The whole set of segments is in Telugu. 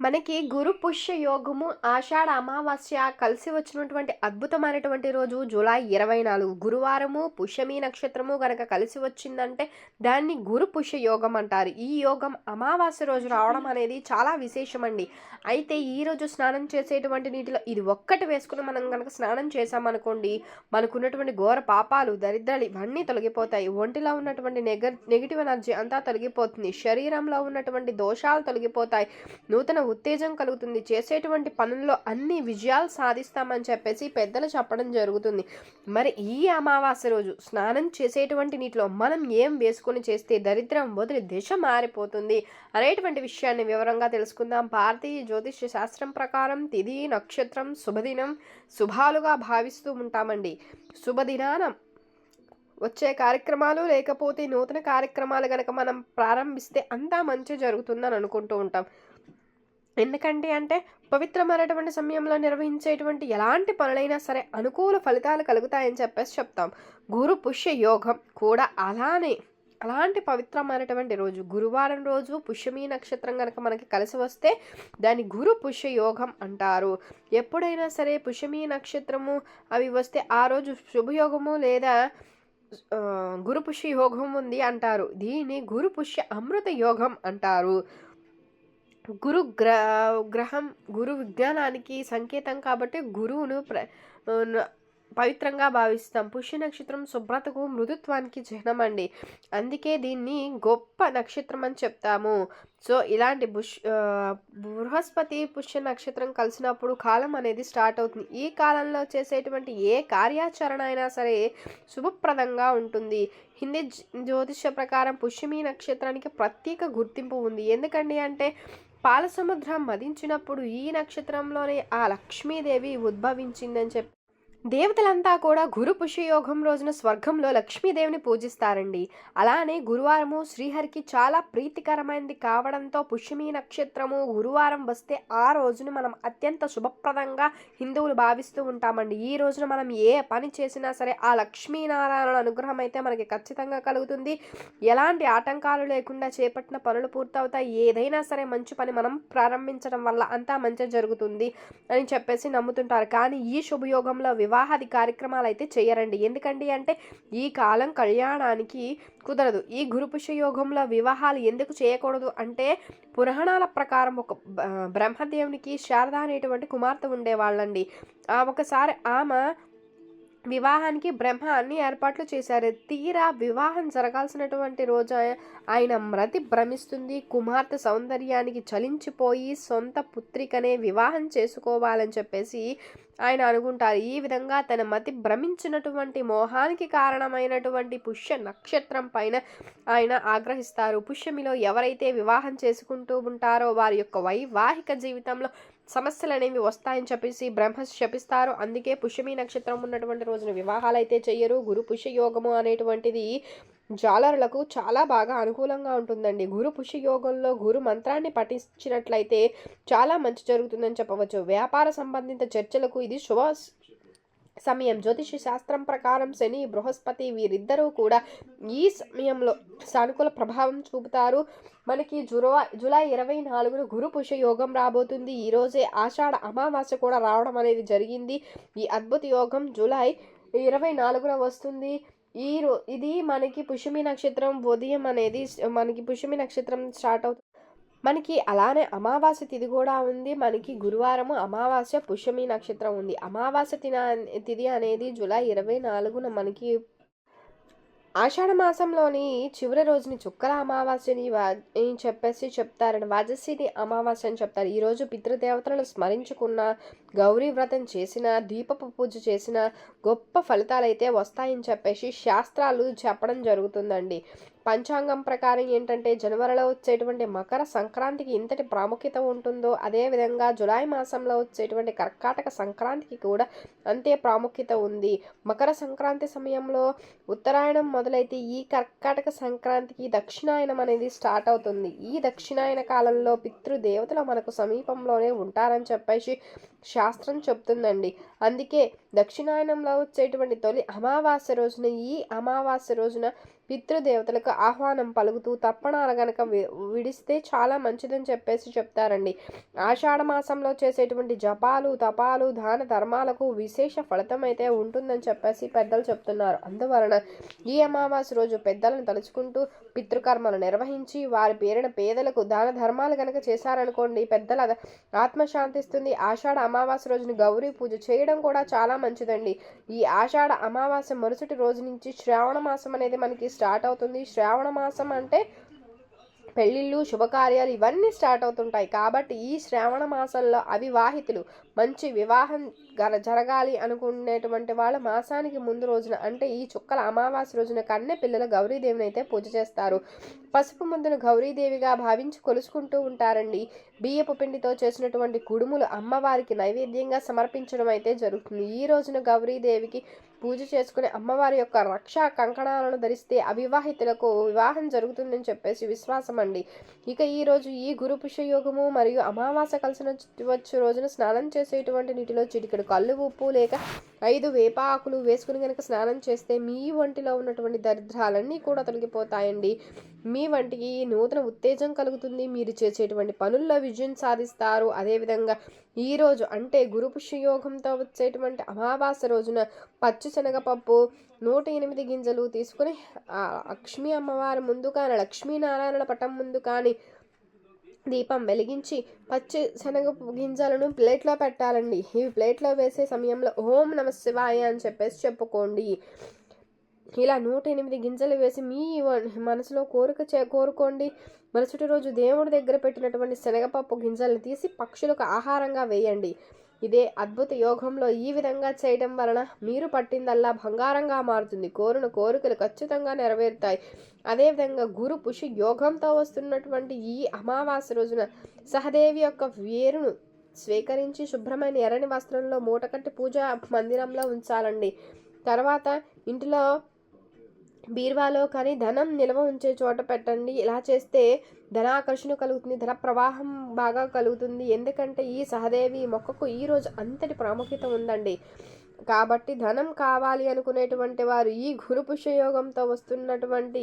మనకి గురు పుష్య యోగము ఆషాఢ అమావాస్య కలిసి వచ్చినటువంటి అద్భుతమైనటువంటి రోజు జూలై ఇరవై నాలుగు. గురువారము పుష్యమి నక్షత్రము కనుక కలిసి వచ్చిందంటే దాన్ని గురు పుష్య యోగం అంటారు. ఈ యోగం అమావాస్య రోజు రావడం అనేది చాలా విశేషమండి. అయితే ఈ రోజు స్నానం చేసేటువంటి నీటిలో ఇది ఒక్కటి వేసుకుని మనం కనుక స్నానం చేసామనుకోండి మనకున్నటువంటి ఘోర పాపాలు దరిద్రాలు ఇవన్నీ తొలగిపోతాయి. ఒంటిలో ఉన్నటువంటి నెగ నెగిటివ్ ఎనర్జీ అంతా తొలగిపోతుంది. శరీరంలో ఉన్నటువంటి దోషాలు తొలగిపోతాయి. నూతన ఉత్తేజం కలుగుతుంది. చేసేటువంటి పనుల్లో అన్ని విజయాలు సాధిస్తామని చెప్పేసి పెద్దలు చెప్పడం జరుగుతుంది. మరి ఈ అమావాస్య రోజు స్నానం చేసేటువంటి నీటిలో మనం ఏం వేసుకొని చేస్తే దరిద్రం వదిలి దిశ మారిపోతుంది అనేటువంటి విషయాన్ని వివరంగా తెలుసుకుందాం. భారతీయ జ్యోతిష్య శాస్త్రం ప్రకారం తిథి నక్షత్రం శుభదినం శుభాలుగా భావిస్తూ ఉంటామండి. శుభదినాన వచ్చే కార్యక్రమాలు లేకపోతే నూతన కార్యక్రమాలు కనుక మనం ప్రారంభిస్తే అంతా మంచి జరుగుతుందని అనుకుంటూ ఉంటాం. ఎందుకంటే అంటే పవిత్రమైనటువంటి సమయంలో నిర్వహించేటువంటి ఎలాంటి పనులైనా సరే అనుకూల ఫలితాలు కలుగుతాయని చెప్పేసి చెప్తాం. గురు పుష్య యోగం కూడా అలానే అలాంటి పవిత్రమైనటువంటి రోజు గురువారం రోజు పుష్యమి నక్షత్రం కనుక మనకి కలిసి వస్తే దాన్ని గురు పుష్య యోగం అంటారు. ఎప్పుడైనా సరే పుష్యమి నక్షత్రము అవి వస్తే ఆ రోజు శుభయోగము లేదా గురు పుష్య యోగం ఉంది అంటారు. దీన్ని గురు పుష్య అమృత యోగం అంటారు. గురు గ్ర గ్రహం గురు విజ్ఞానానికి సంకేతం కాబట్టి గురువును ప్ర పవిత్రంగా భావిస్తాం. పుష్య నక్షత్రం శుభ్రతకు మృదుత్వానికి చిహ్నం అండి అందుకే దీన్ని గొప్ప నక్షత్రం అని చెప్తాము. సో ఇలాంటి బుష్ బృహస్పతి పుష్య నక్షత్రం కలిసినప్పుడు కాలం అనేది స్టార్ట్ అవుతుంది. ఈ కాలంలో చేసేటువంటి ఏ కార్యాచరణ అయినా సరే శుభప్రదంగా ఉంటుంది. హిందీ జ్యోతిష ప్రకారం పుష్యమి నక్షత్రానికి ప్రత్యేక గుర్తింపు ఉంది. ఎందుకండి అంటే పాలసముద్రం మదించినప్పుడు ఈ నక్షత్రంలోనే ఆ లక్ష్మీదేవి ఉద్భవించిందని చెప్పి దేవతలంతా కూడా గురు పుష్యయోగం రోజున స్వర్గంలో లక్ష్మీదేవిని పూజిస్తారండి. అలానే గురువారము శ్రీహరికి చాలా ప్రీతికరమైనది కావడంతో పుష్యమి నక్షత్రము గురువారం వస్తే ఆ రోజును మనం అత్యంత శుభప్రదంగా హిందువులు భావిస్తూ ఉంటామండి. ఈ రోజున మనం ఏ పని చేసినా సరే ఆ లక్ష్మీనారాయణ అనుగ్రహం అయితే మనకి ఖచ్చితంగా కలుగుతుంది. ఎలాంటి ఆటంకాలు లేకుండా చేపట్టిన పనులు పూర్తవుతాయి. ఏదైనా సరే మంచి పని మనం ప్రారంభించడం వల్ల అంతా మంచి జరుగుతుంది అని చెప్పేసి నమ్ముతుంటారు. కానీ ఈ శుభయోగంలో వివాహాది కార్యక్రమాలు అయితే చేయరండి ఎందుకండి అంటే ఈ కాలం కళ్యాణానికి కుదరదు. ఈ గురుపుష యోగంలో వివాహాలు ఎందుకు చేయకూడదు అంటే పురాణాల ప్రకారం ఒక బ్రహ్మదేవునికి శారద అనేటువంటి కుమార్తె ఉండేవాళ్ళండి. ఆ ఒకసారి ఆమె వివాహానికి బ్రహ్మ అన్ని ఏర్పాట్లు చేశారు. తీరా వివాహం జరగాల్సినటువంటి రోజు ఆయన మృతి భ్రమిస్తుంది. కుమార్తె సౌందర్యానికి చలించిపోయి సొంత పుత్రికనే వివాహం చేసుకోవాలని చెప్పేసి ఆయన అనుకుంటారు. ఈ విధంగా తన మతి భ్రమించినటువంటి మోహానికి కారణమైనటువంటి పుష్య నక్షత్రం పైన ఆయన ఆగ్రహిస్తారు. పుష్యమిలో ఎవరైతే వివాహం చేసుకుంటూ ఉంటారో వారి యొక్క వైవాహిక జీవితంలో సమస్యలు అనేవి వస్తాయని చెప్పేసి బ్రహ్మ శపిస్తారు. అందుకే పుష్యమి నక్షత్రం ఉన్నటువంటి రోజున వివాహాలు అయితే చెయ్యరు. గురు పుష్య యోగము అనేటువంటిది జాలరులకు చాలా బాగా అనుకూలంగా ఉంటుందండి. గురు పుష్య యోగంలో గురు మంత్రాన్ని పఠించినట్లయితే చాలా మంచి జరుగుతుందని చెప్పవచ్చు. వ్యాపార సంబంధిత చర్చలకు ఇది శుభ సమయం జ్యోతిష శాస్త్రం ప్రకారం శని బృహస్పతి వీరిద్దరూ కూడా ఈ సమయంలో సానుకూల ప్రభావం చూపుతారు. మనకి జులై జూలై ఇరవై నాలుగున గురు పుష్య యోగం రాబోతుంది. ఈ రోజే ఆషాఢ అమావాస్య కూడా రావడం అనేది జరిగింది. ఈ అద్భుత యోగం జూలై ఇరవై నాలుగున వస్తుంది. ఈ రో ఇది మనకి పుష్యమి నక్షత్రం ఉదయం అనేది మనకి పుష్యమి నక్షత్రం స్టార్ట్ అవుతుంది. మనకి అలానే అమావాస్య తిథి కూడా ఉంది. మనకి గురువారము అమావాస్య పుష్యమి నక్షత్రం ఉంది. అమావాస్య తిన తిథి అనేది జూలై ఇరవై నాలుగున మనకి ఆషాఢ మాసంలోని చివరి రోజుని చుక్కల అమావాస్యని వా చెప్పేసి చెప్తారని వాజస్సిని అమావాస్య అని చెప్తారు. ఈరోజు పితృదేవతలను స్మరించుకున్న గౌరీ వ్రతం చేసిన దీపపు పూజ చేసిన గొప్ప ఫలితాలు అయితే వస్తాయని చెప్పేసి శాస్త్రాలు చెప్పడం జరుగుతుందండి. పంచాంగం ప్రకారం ఏంటంటే జనవరిలో వచ్చేటువంటి మకర సంక్రాంతికి ఇంతటి ప్రాముఖ్యత ఉంటుందో అదేవిధంగా జులై మాసంలో వచ్చేటువంటి కర్కాటక సంక్రాంతికి కూడా అంతే ప్రాముఖ్యత ఉంది. మకర సంక్రాంతి సమయంలో ఉత్తరాయణం మొదలైతే ఈ కర్కాటక సంక్రాంతికి దక్షిణాయనం అనేది స్టార్ట్ అవుతుంది. ఈ దక్షిణాయన కాలంలో పితృదేవతలు మనకు సమీపంలోనే ఉంటారని చెప్పేసి శాస్త్రం చెప్తుందండి. అందుకే దక్షిణాయనంలో వచ్చేటువంటి తొలి అమావాస్య రోజున ఈ అమావాస్య రోజున పితృదేవతలకు ఆహ్వానం పలుకుతూ తర్పణాలు గనక వి- విడిస్తే చాలా మంచిదని చెప్పేసి చెప్తారండి. ఆషాఢ మాసంలో చేసేటువంటి జపాలు తపాలు దాన ధర్మాలకు విశేష ఫలితం అయితే ఉంటుందని చెప్పేసి పెద్దలు చెప్తున్నారు. అందువలన ఈ అమావాస్య రోజు పెద్దలను తలుచుకుంటూ పితృకర్మలు నిర్వహించి వారి పేరిన పేదలకు దాన ధర్మాలు కనుక చేశారనుకోండి పెద్దల ఆత్మ శాంతిస్తుంది ఆషాఢ అమావాస్య రోజుని గౌరీ పూజ చేయడం కూడా చాలా మంచిదండి. ఈ ఆషాఢ అమావాస్య మరుసటి రోజు నుంచి శ్రావణ మాసం అనేది మనకి స్టార్ట్ అవుతుంది. శ్రావణ మాసం అంటే పెళ్ళిళ్ళు శుభకార్యాలు ఇవన్నీ స్టార్ట్ అవుతుంటాయి. కాబట్టి ఈ శ్రావణ మాసంలో అవివాహితులు మంచి వివాహం గర- జరగాలి అనుకునేటువంటి వాళ్ళ మాసానికి ముందు రోజున అంటే ఈ చుక్కల అమావాస్య రోజున కన్నె పిల్లల గౌరీదేవిని అయితే పూజ చేస్తారు. పసుపు ముద్దను గౌరీదేవిగా భావించి కొలుసుకుంటూ ఉంటారండి. బియ్యపు పిండితో చేసినటువంటి కుడుములు అమ్మవారికి నైవేద్యంగా సమర్పించడం అయితే జరుగుతుంది. ఈ రోజున గౌరీదేవికి పూజ చేసుకుని అమ్మవారి యొక్క రక్షా కంకణాలను ధరిస్తే అవివాహితులకు వివాహం జరుగుతుందని చెప్పేసి విశ్వాసం అండి ఇక ఈ రోజు ఈ గురు పుష్యయోగము మరియు అమావాస్య కలిసిన వచ్చు రోజున స్నానం చేసేటువంటి నీటిలో చిటికెడు కళ్ళు ఉప్పు లేక ఐదు వేప ఆకులు వేసుకుని కనుక స్నానం చేస్తే మీ వంటిలో ఉన్నటువంటి దరిద్రాలన్నీ కూడా తొలగిపోతాయండి. మీ వంటికి నూతన ఉత్తేజం కలుగుతుంది. మీరు చేసేటువంటి పనుల్లో విజయం సాధిస్తారు. అదేవిధంగా ఈరోజు అంటే గురు పుష్యయోగంతో వచ్చేటువంటి అమావాస్య రోజున పచ్చి శనగపప్పు నూట ఎనిమిది గింజలు తీసుకుని లక్ష్మీ అమ్మవారి ముందు కానీ లక్ష్మీనారాయణ పటం ముందు కానీ దీపం వెలిగించి పచ్చి శనగ గింజలను ప్లేట్లో పెట్టాలండి. ఇవి ప్లేట్లో వేసే సమయంలో ఓం నమ శివాయ అని చెప్పేసి చెప్పుకోండి. ఇలా నూట ఎనిమిది గింజలు వేసి మీ మనసులో కోరిక చే కోరుకోండి. మరుసటి రోజు దేవుడి దగ్గర పెట్టినటువంటి శనగపప్పు గింజలను తీసి పక్షులకు ఆహారంగా వేయండి. ఇదే అద్భుత యోగంలో ఈ విధంగా చేయడం వలన మీరు పట్టిందల్లా బంగారంగా మారుతుంది. కోరిన కోరికలు ఖచ్చితంగా నెరవేరుతాయి. అదేవిధంగా గురు పుషి యోగంతో వస్తున్నటువంటి ఈ అమావాస్య రోజున సహదేవి యొక్క వేరును స్వీకరించి శుభ్రమైన ఎర్రని వస్త్రంలో మూటకట్టి పూజా మందిరంలో ఉంచాలండి. తర్వాత ఇంటిలో బీరువాలో కానీ ధనం నిల్వ ఉంచే చోట పెట్టండి. ఇలా చేస్తే ధనాకర్షణ కలుగుతుంది ధన ప్రవాహం బాగా కలుగుతుంది. ఎందుకంటే ఈ సహదేవి మొక్కకు ఈ రోజు అంతటి ప్రాముఖ్యత ఉందండి. కాబట్టి ధనం కావాలి అనుకునేటువంటి వారు ఈ గురు పుష్యయోగంతో వస్తున్నటువంటి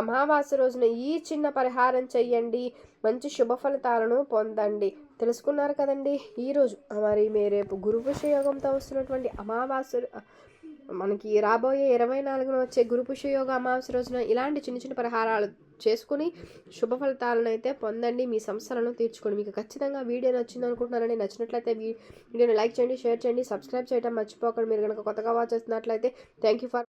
అమావాస్య రోజున ఈ చిన్న పరిహారం చెయ్యండి. మంచి శుభ ఫలితాలను పొందండి. తెలుసుకున్నారు కదండి? ఈరోజు మరి మీ రేపు గురు పుష్యయోగంతో వస్తున్నటువంటి అమావాస్య మనకి రాబోయే ఇరవై నాలుగున వచ్చే గురు పుష్యయోగ అమావాస్య రోజున ఇలాంటి చిన్న చిన్న పరిహారాలు చేసుకుని శుభ ఫలితాలను అయితే పొందండి. మీ సమస్యలను తీర్చుకోండి మీకు ఖచ్చితంగా వీడియో నచ్చింది అనుకుంటున్నారని నచ్చినట్లయితే వీడియోని లైక్ చేయండి షేర్ చేయండి సబ్స్క్రైబ్ చేయడం మర్చిపోకండి. మీరు కనుక కొత్తగా వాచ్ చేస్తున్నట్లయితే థ్యాంక్ యూ ఫర్